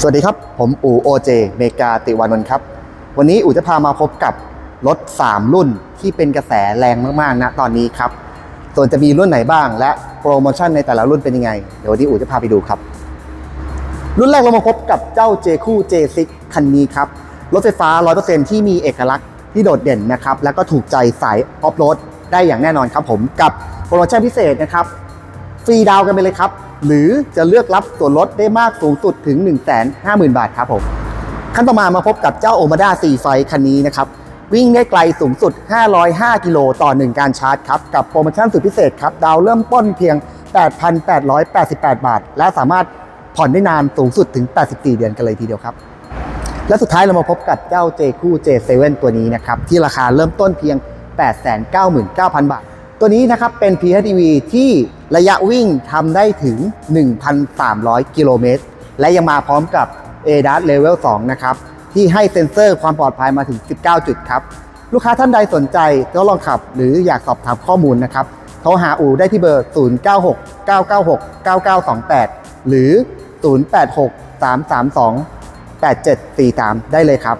สวัสดีครับ ผมอู๋โอเจเมกาติวานนท์ครับ วันนี้อู๋จะพามาพบกับรถ 3 รุ่นที่เป็นกระแสแรงมากๆนะตอนนี้ครับ ส่วนจะมีรุ่นไหนบ้าง และโปรโมชั่นในแต่ละรุ่นเป็นยังไง เดี๋ยววันนี้อู๋จะพาไปดูครับ รุ่นแรกเรามาพบกับเจ้า J คู่ J6 คันนี้ครับ รถไฟฟ้า 100%ที่มีเอกลักษณ์ที่โดดเด่นนะครับ แล้วก็ถูกใจสายออฟโรดได้อย่างแน่นอนครับผมกับโปรโมชั่นพิเศษนะครับ ฟรีดาวกันไปเลยครับ หรือจะเลือกรับส่วนลดได้มากสูงสุดถึง 1 5 0 0 0 0 บาทครับผมขั้นต่อมามาพบกับเจ้า o m a d a 4ไฟคันนี้นะครับวิ่งได้ไกลสูงสุด 505 กิโลต่อ 1 การชาร์จครับ กับโปรโมชั่นสุดพิเศษครับ ดาวเริ่มต้นเพียง 8,888 บาท และสามารถผ่อนได้นานสูงสุดถึง 84 เดือนกันเลยทีเดียวครับ และสุดท้ายเรามาพบกับเจ้า J คู่ J7 ตัวนี้นะครับ ที่ราคาเริ่มต้นเพียง 899,000 บาท ตัวนี้นะครับเป็น PHEV ที่ระยะวิ่งทำได้ถึง 1,300 กิโลเมตร และยังมาพร้อมกับ ADAS Level 2 นะครับ ที่ให้เซ็นเซอร์ความปลอดภัยมาถึง 19 จุดครับ ลูกค้าท่านใดสนใจทดลองขับหรืออยากสอบถามข้อมูลนะครับ โทรหาอูได้ที่เบอร์ 096 996 9928 หรือ 086 332 8743 ได้เลยครับ